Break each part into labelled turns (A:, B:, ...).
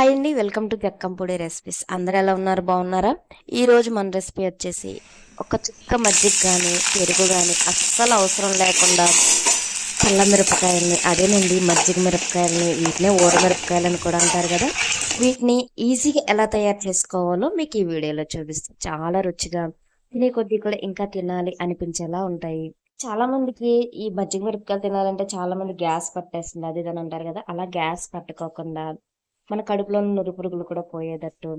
A: Hi అండి welcome to గక్కంపూడి recipes. అందరు ఎలా ఉన్నారు? బాగున్నారా? ఈరోజు మన రెసిపీ వచ్చేసి ఒక చుక్క మజ్జిగ కానీ పెరుగు కానీ అస్సలు అవసరం లేకుండా చల్ల మిరపకాయల్ని అదేనండి మజ్జిగ మిరపకాయలని వీటినే ఊర మిరపకాయలని కూడా అంటారు కదా. వీటిని ఈజీగా ఎలా తయారు చేసుకోవాలో మీకు ఈ వీడియోలో చూపిస్తాను చాలా రుచిగా తినే కొద్దీ కూడా ఇంకా తినాలి అనిపించేలా ఉంటాయి. చాలా మందికి ఈ మజ్జిగ మిరపకాయలు తినాలంటే చాలా మంది గ్యాస్ పట్టేస్తుంది అది ఇది అని అంటారు కదా. అలా గ్యాస్ పట్టుకోకుండా మన కడుపులో నురు పురుగులు కూడా పోయేటట్టు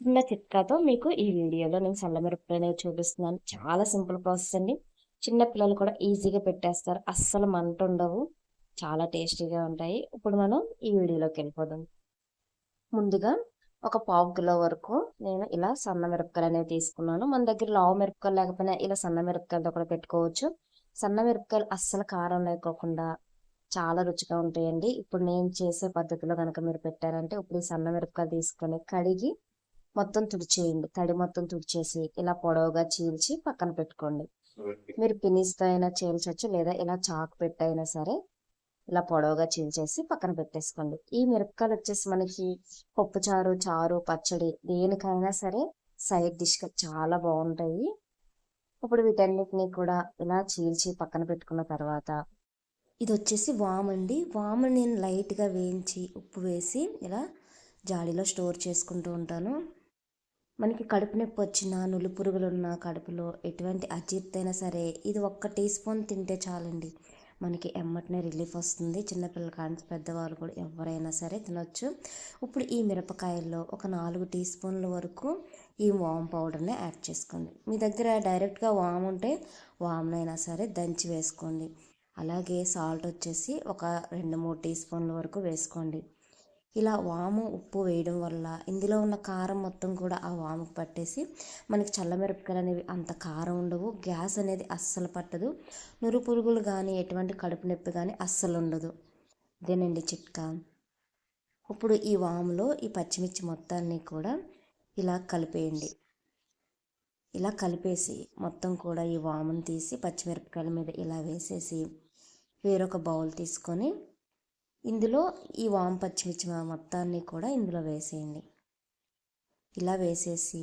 A: చిన్న చిట్కాతో మీకు ఈ వీడియోలో నేను చల్లమిరపకాయలు అనేవి చూపిస్తున్నాను. చాలా సింపుల్ ప్రాసెస్ అండి. చిన్న పిల్లలు కూడా ఈజీగా పెట్టేస్తారు. అస్సలు మంట ఉండవు. చాలా టేస్టీగా ఉంటాయి. ఇప్పుడు మనం ఈ వీడియోలోకి వెళ్ళిపోదాం. ముందుగా ఒక పావు కిలో వరకు నేను ఇలా సన్న మిరపకాయలు అనేవి తీసుకున్నాను. మన దగ్గర లావు మిరపకాయలు లేకపోయినా ఇలా సన్న మిరపకాయలతో కూడా పెట్టుకోవచ్చు. సన్న మిరపకాయలు అస్సలు కారం లేకోకుండా చాలా రుచిగా ఉంటాయండి. ఇప్పుడు నేను చేసే పద్ధతిలో కనుక మీరు పెట్టారంటే ఇప్పుడు ఈ సన్న మిరపకాయలు తీసుకొని కడిగి మొత్తం తుడిచేయండి. తడి మొత్తం తుడిచేసి ఇలా పొడవుగా చీల్చి పక్కన పెట్టుకోండి. మీరు పినిస్తో అయినా చీల్చవచ్చు లేదా ఇలా చాకు పెట్టైనా సరే ఇలా పొడవుగా చీల్చేసి పక్కన పెట్టేసుకోండి. ఈ మిరపకాయలు వచ్చేసి మనకి పప్పు చారు చారు పచ్చడి దేనికైనా సరే సైడ్ డిష్గా చాలా బాగుంటాయి. ఇప్పుడు వీటన్నిటిని కూడా ఇలా చీల్చి పక్కన పెట్టుకున్న తర్వాత ఇది వచ్చేసి వామ్ అండి వామ్ నేను లైట్గా వేయించి ఉప్పు వేసి ఇలా జాడీలో స్టోర్ చేసుకుంటూ ఉంటాను. మనకి కడుపు నొప్పి వచ్చినా నులి పురుగులు ఉన్న కడుపులో ఎటువంటి అజీర్తి అయినా సరే ఇది ఒక్క టీ స్పూన్ తింటే చాలండి. మనకి ఎమ్మటనే రిలీఫ్ వస్తుంది. చిన్నపిల్లల కానీ పెద్దవాళ్ళు కూడా ఎవరైనా సరే తినొచ్చు. ఇప్పుడు ఈ మిరపకాయల్లో ఒక నాలుగు టీ స్పూన్ల వరకు ఈ వామ్ పౌడర్ని యాడ్ చేసుకోండి. మీ దగ్గర డైరెక్ట్గా వామ్ ఉంటే వామ్నైనా సరే దంచి వేసుకోండి. అలాగే సాల్ట్ వచ్చేసి ఒక రెండు మూడు టీ స్పూన్ల వరకు వేసుకోండి. ఇలా వాము ఉప్పు వేయడం వల్ల ఇందులో ఉన్న కారం మొత్తం కూడా ఆ వాముకు పట్టేసి మనకి చల్లమిరపకాయలు అనేవి అంత కారం ఉండవు గ్యాస్ అనేది అస్సలు పట్టదు. నురు పురుగులు కానీ ఎటువంటి కడుపు నొప్పి కానీ అస్సలు ఉండదు. ఇదేనండి చిట్కా. ఇప్పుడు ఈ వాములో ఈ పచ్చిమిర్చి మొత్తాన్ని కూడా ఇలా కలిపేయండి. ఇలా కలిపేసి మొత్తం కూడా ఈ వామును తీసి పచ్చిమిరపకాయల మీద ఇలా వేసేసి వేరొక బౌల్ తీసుకొని ఇందులో ఈ వామ్ పచ్చిమిర్చి మొత్తాన్ని కూడా ఇందులో వేసేయండి. ఇలా వేసేసి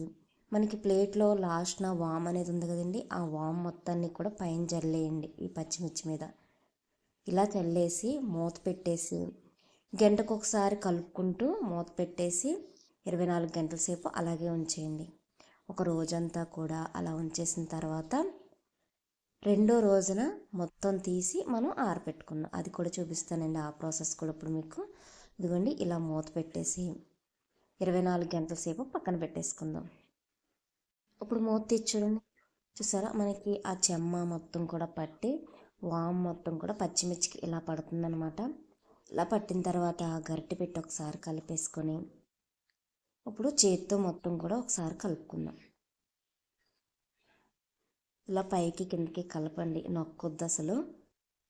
A: మనకి ప్లేట్లో లాస్ట్న వామ్ అనేది ఉంది కదండి ఆ వామ్ మొత్తాన్ని కూడా పైన జల్లేయండి ఈ పచ్చిమిర్చి మీద. ఇలా చల్లేసి మూత పెట్టేసి గంటకు ఒకసారి కలుపుకుంటూ మూత పెట్టేసి ఇరవై నాలుగు గంటల సేపు అలాగే ఉంచేయండి. ఒక రోజంతా కూడా అలా ఉంచేసిన తర్వాత రెండో రోజున మొత్తం తీసి మనం ఆరబెట్టుకున్నాం అది కూడా చూపిస్తానండి ఆ ప్రాసెస్ కూడా ఇప్పుడు మీకు. ఇదిగోండి ఇలా మూత పెట్టేసి ఇరవై నాలుగు గంటల సేపు పక్కన పెట్టేసుకుందాం. ఇప్పుడు మూత తీసి చూసారా? మనకి ఆ చెమ్మ మొత్తం కూడా పట్టి వామ్ మొత్తం కూడా పచ్చిమిర్చికి ఇలా పడుతుందనమాట ఇలా పట్టిన తర్వాత గరిటె పెట్టి ఒకసారి కలిపేసుకొని ఇప్పుడు చేతితో మొత్తం కూడా ఒకసారి కలుపుకుందాం. ఇలా పైకి కిందకి కలపండి నొక్కొద్దు అసలు.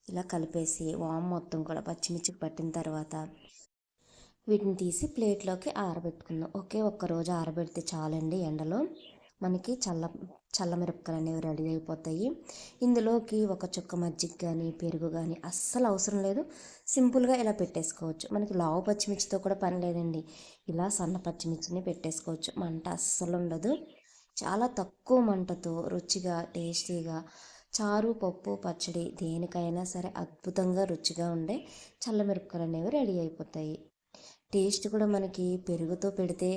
A: ఇలా కలిపేసి వామ్ మొత్తం కూడా పచ్చిమిర్చికి పట్టిన తర్వాత వీటిని తీసి ప్లేట్లోకి ఆరబెట్టుకుందాం. ఒకే ఒక్క రోజు ఆరబెడితే చాలండి ఎండలో. మనకి చల్ల చల్లమిరపకాయలు అనేవి రెడీ అయిపోతాయి. ఇందులోకి ఒక చుక్క మజ్జిగ కానీ పెరుగు కానీ అస్సలు అవసరం లేదు. సింపుల్గా ఇలా పెట్టేసుకోవచ్చు. మనకి లావు పచ్చిమిర్చితో కూడా పని లేదండి. ఇలా సన్న పచ్చిమిర్చిని పెట్టేసుకోవచ్చు. మంట అస్సలు ఉండదు. చాలా తక్కువ మంటతో రుచిగా టేస్టీగా చారు పప్పు పచ్చడి దేనికైనా సరే అద్భుతంగా రుచిగా ఉండే చల్లమిరపకాయలు అనేవి రెడీ అయిపోతాయి. టేస్ట్ కూడా మనకి పెరుగుతో పెడితే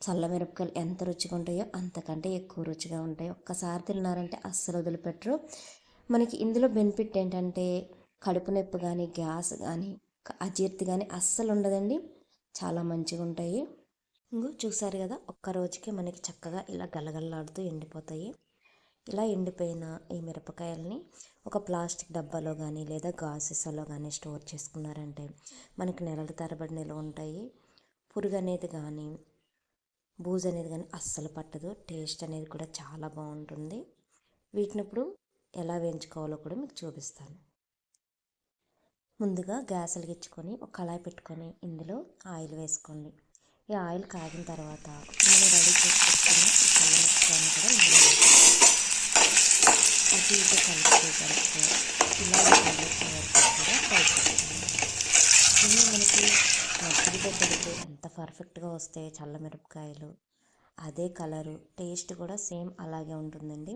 A: చల్లమిరపకాయలు ఎంత రుచిగా ఉంటాయో అంతకంటే ఎక్కువ రుచిగా ఉంటాయి. ఒక్కసారి తిన్నారంటే అస్సలు వదిలిపెట్టరు. మనకి ఇందులో బెనిఫిట్ ఏంటంటే కడుపు నొప్పి కానీ గ్యాస్ కానీ అజీర్తి కానీ అస్సలు ఉండదండి. చాలా మంచిగా ఉంటాయి ఇంకో చూసారు కదా ఒక్క రోజుకే మనకి చక్కగా ఇలా గలగల్లాడుతూ ఎండిపోతాయి. ఇలా ఎండిపోయిన ఈ మిరపకాయలని ఒక ప్లాస్టిక్ డబ్బాలో కానీ లేదా గాసెస్లో కానీ స్టోర్ చేసుకున్నారంటే మనకి నెలల తరబడి నిల్వ ఉంటాయి. పురుగు అనేది కానీ బూజు అనేది కానీ అస్సలు పట్టదు. టేస్ట్ అనేది కూడా చాలా బాగుంటుంది. వీటిని ఇప్పుడు ఎలా వేయించుకోవాలో కూడా మీకు చూపిస్తాను. ముందుగా గ్యాస్ వెలిగించుకొని ఒక కళాయి పెట్టుకొని ఇందులో ఆయిల్ వేసుకోండి. ఈ ఆయిల్ కాగిన తర్వాత మనం రెడీ చేసుకున్న పెట్టుకున్న ఈ చల్లమిరపకాయని కూడా ఇందులో అటు ఇటు కలుపుతూ కలుపుతూ ఇలాగే కలుపుతూ వరకు కూడా ఫ్రై మనకి మజ్జిగతో పెడితే ఎంత పర్ఫెక్ట్గా వస్తాయి చల్ల మిరపకాయలు అదే కలరు టేస్ట్ కూడా సేమ్ అలాగే ఉంటుందండి.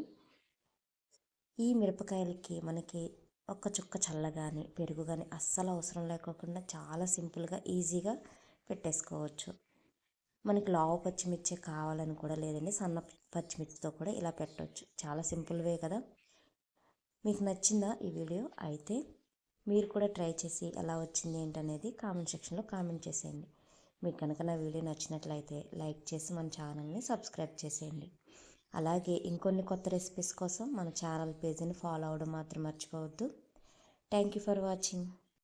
A: ఈ మిరపకాయలకి మనకి ఒక్క చుక్క చల్ల కానీ పెరుగు కానీ అస్సలు అవసరం లేకోకుండా చాలా సింపుల్గా ఈజీగా పెట్టేసుకోవచ్చు. మనకి లావు పచ్చిమిర్చి కావాలని కూడా లేదండి. సన్న పచ్చిమిర్చితో కూడా ఇలా పెట్టవచ్చు చాలా సింపుల్ వే కదా. మీకు నచ్చిందా ఈ వీడియో? అయితే మీరు కూడా ట్రై చేసి ఎలా వచ్చింది ఏంటనేది కామెంట్ సెక్షన్లో కామెంట్ చేసేయండి. మీకు కనుక నా వీడియో నచ్చినట్లయితే లైక్ చేసి మన ఛానల్ని సబ్స్క్రైబ్ చేసేయండి. అలాగే ఇంకొన్ని కొత్త రెసిపీస్ కోసం మన ఛానల్ పేజీని ఫాలో అవ్వడం మాత్రం మర్చిపోవద్దు. Thank you for watching.